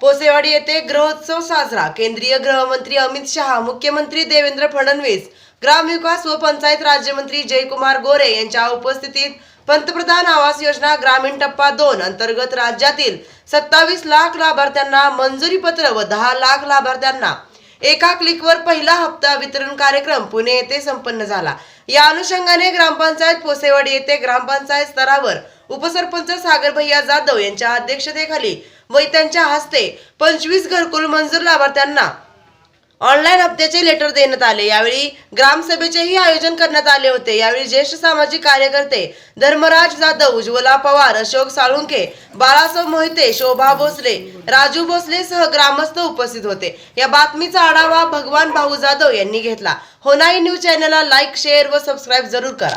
पोसेवाडी येथे गृहोत्सव साजरा. केंद्रीय गृहमंत्री अमित शहा मुख्यमंत्री देवेंद्र फडणवीस ग्रामविकास व पंचायत राज्यमंत्री जयकुमार गोरे यांच्या उपस्थितीत पंतप्रधान आवास योजना ग्रामीण टप्पा दोन अंतर्गत राज्यातील सत्तावीस लाख लाभार्थ्यांना मंजुरी पत्र व दहा लाख लाभार्थ्यांना एका क्लिकवर पहिला हप्ता वितरण कार्यक्रम पुणे येथे संपन्न झाला. या अनुषंगाने ग्रामपंचायत पोसेवाडी येथे ग्रामपंचायत स्तरावर उपसरपंच सागर भैया जाधव यांच्या अध्यक्षतेखाली व त्यांच्या हस्ते पंचवीस घरकुल मंजूर लाभार्थ्यांना ऑनलाईन हप्त्याचे लेटर देण्यात आले. यावेळी ग्रामसभेचेही आयोजन करण्यात आले होते. यावेळी ज्येष्ठ सामाजिक कार्यकर्ते धर्मराज जाधव उज्ज्वला पवार अशोक साळुंके बाळासाहेब मोहिते शोभा भोसले राजू भोसले सह ग्रामस्थ उपस्थित होते. या बातमीचा आढावा भगवान भाऊ जाधव यांनी घेतला. होनाई न्यूज चॅनलला लाईक शेअर व सबस्क्राईब जरूर करा.